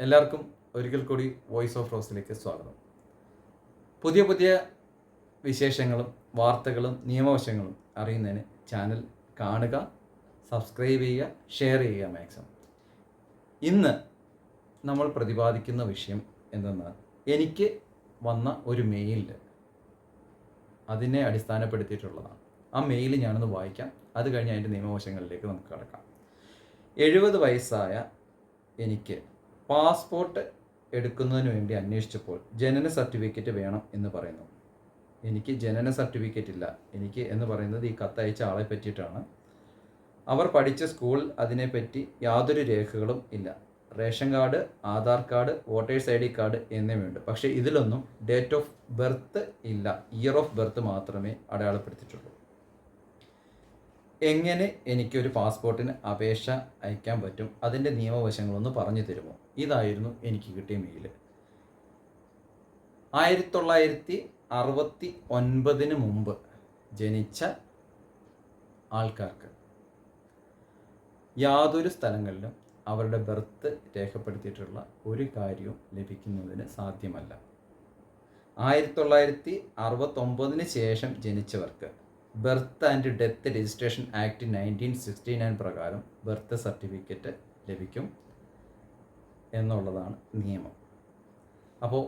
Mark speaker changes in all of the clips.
Speaker 1: എല്ലാവർക്കും ഒരിക്കൽ കൂടി വോയിസ് ഓഫ് റോസിലേക്ക് സ്വാഗതം. പുതിയ പുതിയ വിശേഷങ്ങളും വാർത്തകളും നിയമവശങ്ങളും അറിയുന്നതിന് ചാനൽ കാണുക സബ്സ്ക്രൈബ് ചെയ്യുക ഷെയർ ചെയ്യുക മാക്സിമം ഇന്ന് നമ്മൾ പ്രതിപാദിക്കുന്ന വിഷയം എന്തെന്നാൽ എനിക്ക് വന്ന ഒരു മെയിൽ അതിനെ അടിസ്ഥാനപ്പെടുത്തിയിട്ടുള്ളതാണ്. ആ മെയിൽ ഞാനൊന്ന് വായിക്കാം. അത് കഴിഞ്ഞ് അതിന്റെ നിയമവശങ്ങളിലേക്ക് നമുക്ക് കടക്കാം. എഴുപത് വയസ്സായ എനിക്ക് പാസ്പോർട്ട് എടുക്കുന്നതിന് വേണ്ടി അന്വേഷിച്ചപ്പോൾ ജനന സർട്ടിഫിക്കറ്റ് വേണം എന്ന് പറയുന്നു. എനിക്ക് ജനന സർട്ടിഫിക്കറ്റ് ഇല്ല. എനിക്ക് എന്ന് പറയുന്നത് ഈ കത്തയച്ച ആളെ പറ്റിയിട്ടാണ്. അവർ പഠിച്ച സ്കൂൾ അതിനെപ്പറ്റി യാതൊരു രേഖകളും ഇല്ല. Ration card Aadhaar card voter's I D card എന്നിവയുണ്ട് പക്ഷേ ഇതിലൊന്നും ഡേറ്റ് ഓഫ് ബർത്ത് ഇല്ല. ഇയർ ഓഫ് ബർത്ത് മാത്രമേ അടയാളപ്പെടുത്തിയിട്ടുള്ളൂ. എങ്ങനെ എനിക്കൊരു പാസ്പോർട്ടിന് അപേക്ഷ അയക്കാൻ പറ്റും? അതിന്റെ നിയമവശങ്ങളൊന്ന് പറഞ്ഞു തരുമോ? ഇതായിരുന്നു എനിക്ക് കിട്ടിയ മെയിൽ ആയിരത്തി തൊള്ളായിരത്തി അറുപത്തി ഒൻപതിന് മുമ്പ് ജനിച്ച ആൾക്കാർക്ക് യാതൊരു സ്ഥലങ്ങളിലും അവരുടെ ബർത്ത് രേഖപ്പെടുത്തിയിട്ടുള്ള ഒരു കാര്യവും ലഭിക്കുന്നതിന് സാധ്യമല്ല. ആയിരത്തി തൊള്ളായിരത്തി അറുപത്തൊമ്പതിന് ശേഷം ജനിച്ചവർക്ക് birth and death registration act nineteen sixty nine പ്രകാരം ബർത്ത് സർട്ടിഫിക്കറ്റ് ലഭിക്കും എന്നുള്ളതാണ് നിയമം. അപ്പോൾ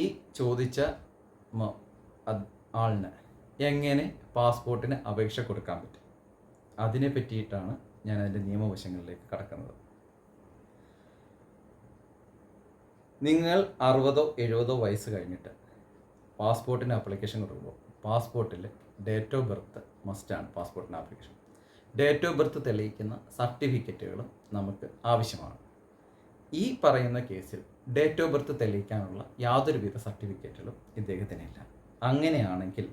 Speaker 1: ഈ ചോദിച്ച ആളിന് എങ്ങനെ പാസ്പോർട്ടിന് അപേക്ഷ കൊടുക്കാൻ പറ്റും? അതിനെ പറ്റിയിട്ടാണ് ഞാൻ അതിന്റെ നിയമവശങ്ങളിലേക്ക് കടക്കുന്നത്. നിങ്ങൾ അറുപതോ എഴുപതോ വയസ്സ് കഴിഞ്ഞിട്ട് പാസ്പോർട്ടിന് ആപ്ലിക്കേഷൻ കൊടുക്കുമ്പോൾ പാസ്പോർട്ടിൽ ഡേറ്റ് ഓഫ് ബർത്ത് മസ്റ്റാണ് പാസ്പോർട്ടിന് ആപ്ലിക്കേഷൻ ഡേറ്റ് ഓഫ് ബർത്ത് തെളിയിക്കുന്ന സർട്ടിഫിക്കറ്റുകളും നമുക്ക് ആവശ്യമാണ്. ഈ പറയുന്ന കേസിൽ ഡേറ്റ് ഓഫ് ബർത്ത് തെളിയിക്കാനുള്ള യാതൊരുവിധ സർട്ടിഫിക്കറ്റുകളും ഇദ്ദേഹത്തിനില്ല അങ്ങനെയാണെങ്കിൽ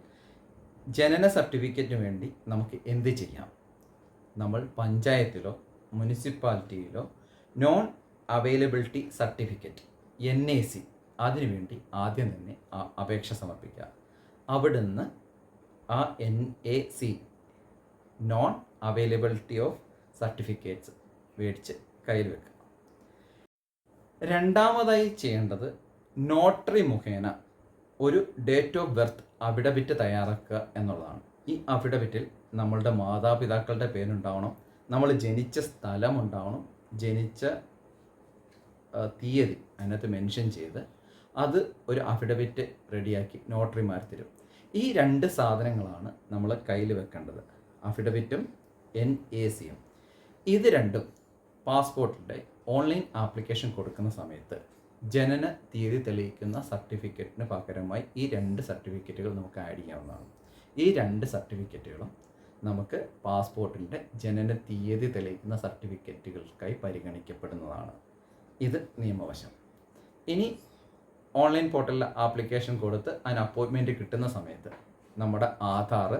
Speaker 1: ജനന സർട്ടിഫിക്കറ്റിന് വേണ്ടി നമുക്ക് എന്ത് ചെയ്യാം? നമ്മൾ പഞ്ചായത്തിലോ മുനിസിപ്പാലിറ്റിയിലോ non availability certificate N A C അതിനുവേണ്ടി ആദ്യം തന്നെ അപേക്ഷ സമർപ്പിക്കുക. അവിടുന്ന് ആ N A C non availability of certificates മേടിച്ച് കയ്യിൽ വെക്കുക. രണ്ടാമതായി ചെയ്യേണ്ടത് നോട്ടറി മുഖേന ഒരു ഡേറ്റ് ഓഫ് ബർത്ത് അഫിഡവിറ്റ് തയ്യാറാക്കുക എന്നുള്ളതാണ്. ഈ അഫിഡവിറ്റിൽ നമ്മളുടെ മാതാപിതാക്കളുടെ പേരുണ്ടാവണം നമ്മൾ ജനിച്ച സ്ഥലമുണ്ടാവണം ജനിച്ച തീയതി അതിനകത്ത് മെൻഷൻ ചെയ്ത് അത് ഒരു അഫിഡവിറ്റ് റെഡിയാക്കി നോട്ടറിമാർ തരും. ഈ രണ്ട് സാധനങ്ങളാണ് നമ്മൾ കയ്യിൽ വെക്കേണ്ടത്. അഫിഡവിറ്റും എൻ എ സിയും ഇത് രണ്ടും പാസ്പോർട്ടിന്റെ ഓൺലൈൻ ആപ്ലിക്കേഷൻ കൊടുക്കുന്ന സമയത്ത് ജനന തീയതി തെളിയിക്കുന്ന സർട്ടിഫിക്കറ്റിന് പകരമായി ഈ രണ്ട് സർട്ടിഫിക്കറ്റുകൾ നമുക്ക് ആഡ് ചെയ്യാവുന്നതാണ്. ഈ രണ്ട് സർട്ടിഫിക്കറ്റുകളും നമുക്ക് പാസ്പോർട്ടിന്റെ ജനന തീയതി തെളിയിക്കുന്ന സർട്ടിഫിക്കറ്റുകൾക്കായി പരിഗണിക്കപ്പെടുന്നതാണ്. ഇത് നിയമവശം. ഇനി ഓൺലൈൻ പോർട്ടലിൽ ആപ്ലിക്കേഷൻ കൊടുത്ത് അതിന് അപ്പോയിൻമെന്റ് കിട്ടുന്ന സമയത്ത് നമ്മുടെ ആധാർ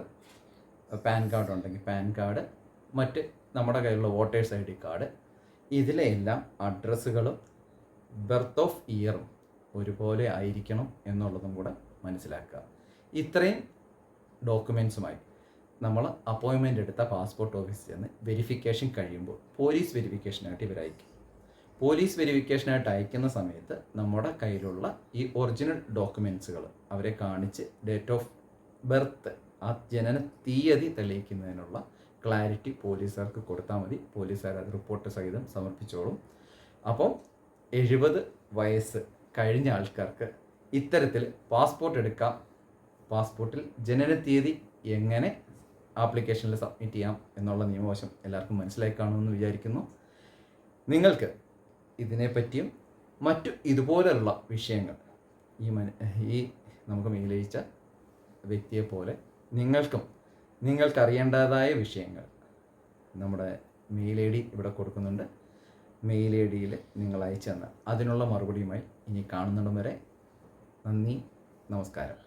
Speaker 1: പാൻ കാർഡ് ഉണ്ടെങ്കിൽ പാൻ കാർഡ് മറ്റ് നമ്മുടെ കയ്യിലുള്ള വോട്ടേഴ്സ് ഐ ഡി കാർഡ് ഇതിലെല്ലാം അഡ്രസ്സുകളും ബർത്ത് ഓഫ് ഇയറും ഒരുപോലെ ആയിരിക്കണം എന്നുള്ളതും കൂടെ മനസ്സിലാക്കുക. ഇത്രയും ഡോക്യുമെൻസുമായി നമ്മൾ അപ്പോയിൻമെന്റ് എടുത്ത പാസ്പോർട്ട് ഓഫീസിൽ ചെന്ന് വെരിഫിക്കേഷൻ കഴിയുമ്പോൾ പോലീസ് വെരിഫിക്കേഷനായിട്ട് ഇവർ അയക്കും. പോലീസ് വെരിഫിക്കേഷനായിട്ട് അയക്കുന്ന സമയത്ത് നമ്മുടെ കയ്യിലുള്ള ഈ ഒറിജിനൽ ഡോക്യുമെൻസുകൾ അവരെ കാണിച്ച് ഡേറ്റ് ഓഫ് ബർത്ത് ആ ജനന തീയതി തെളിയിക്കുന്നതിനുള്ള ക്ലാരിറ്റി പോലീസുകാർക്ക് കൊടുത്താൽ മതി. പോലീസുകാർ അത് റിപ്പോർട്ട് സഹിതം സമർപ്പിച്ചോളും. അപ്പം എഴുപത് വയസ്സ് കഴിഞ്ഞ ആൾക്കാർക്ക് ഇത്തരത്തിൽ പാസ്പോർട്ട് എടുക്കാം. പാസ്പോർട്ടിൽ ജനന തീയതി എങ്ങനെ ആപ്ലിക്കേഷനിൽ സബ്മിറ്റ് ചെയ്യാം എന്നുള്ള നിയമവശം എല്ലാവർക്കും മനസ്സിലായി കാണുമെന്ന് വിചാരിക്കുന്നു. നിങ്ങൾക്ക് ഇതിനെപ്പറ്റിയും മറ്റു ഇതുപോലെയുള്ള വിഷയങ്ങൾ. ഈ മന ഈ നമുക്ക് മേലയിച്ച വ്യക്തിയെപ്പോലെ നിങ്ങൾക്കും നിങ്ങൾക്കറിയേണ്ടതായ വിഷയങ്ങൾ നമ്മുടെ മെയിൽ ഐ ഡി ഇവിടെ കൊടുക്കുന്നുണ്ട്. മെയിൽ ഐ ഡിയിൽ നിങ്ങൾ അയച്ചു തന്ന അതിനുള്ള മറുപടിയുമായി ഇനി കാണുന്നിടം വരെ നന്ദി നമസ്കാരം.